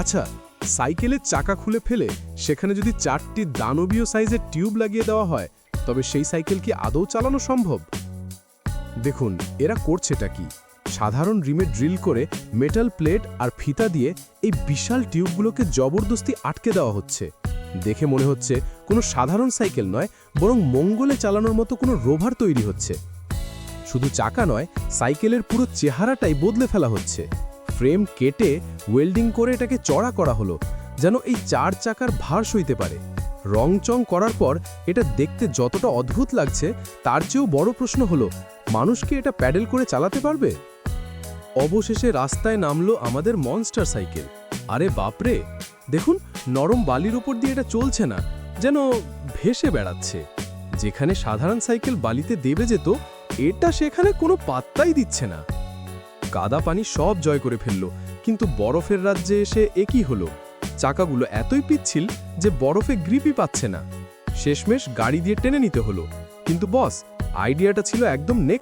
আচ্ছা সাইকেলের চাকা খুলে ফেলে সেখানে যদি চারটি দানবীয় সাইজের টিউব লাগিয়ে দেওয়া হয়, তবে সেই সাইকেল কি আদৌ চালানো সম্ভব? দেখুন, এরা করছেটা কি? সাধারণ রিমে ড্রিল করে মেটাল প্লেট আর ফিতা দিয়ে এই বিশাল টিউবগুলোকে জবরদস্তি আটকে দেওয়া হচ্ছে। দেখে মনে হচ্ছে কোনো সাধারণ সাইকেল নয়, বরং মঙ্গলে চালানোর মতো কোনো রোভার তৈরি হচ্ছে। শুধু চাকা নয়, সাইকেলের পুরো চেহারাটাই বদলে ফেলা হচ্ছে। ফ্রেম কেটে ওয়েল্ডিং করে এটাকে চড়া করা হলো, যেন এই চার চাকার ভার সইতে পারে। রংচং করার পর এটা দেখতে যতটা অদ্ভুত লাগছে, তার চেয়েও বড় প্রশ্ন হলো, মানুষ কি এটা প্যাডেল করে চালাতে পারবে? অবশেষে রাস্তায় নামলো আমাদের মনস্টার সাইকেল আরে বাপরে! দেখুন, নরম বালির ওপর দিয়ে এটা চলছে না, যেন ভেসে বেড়াচ্ছে। যেখানে সাধারণ সাইকেল বালিতে দেবে যেত, এটা সেখানে কোনো পাত্তাই দিচ্ছে না। কাদা পানি সব জয় করে ফেলল। কিন্তু বরফের রাজ্যে এসে একই হলো? চাকাগুলো এতই পিচ্ছিল যে বরফে গ্রিপই পাচ্ছে না। শেষমেশ গাড়ি দিয়ে টেনে নিতে হলো। কিন্তু বস, আইডিয়াটা ছিল একদম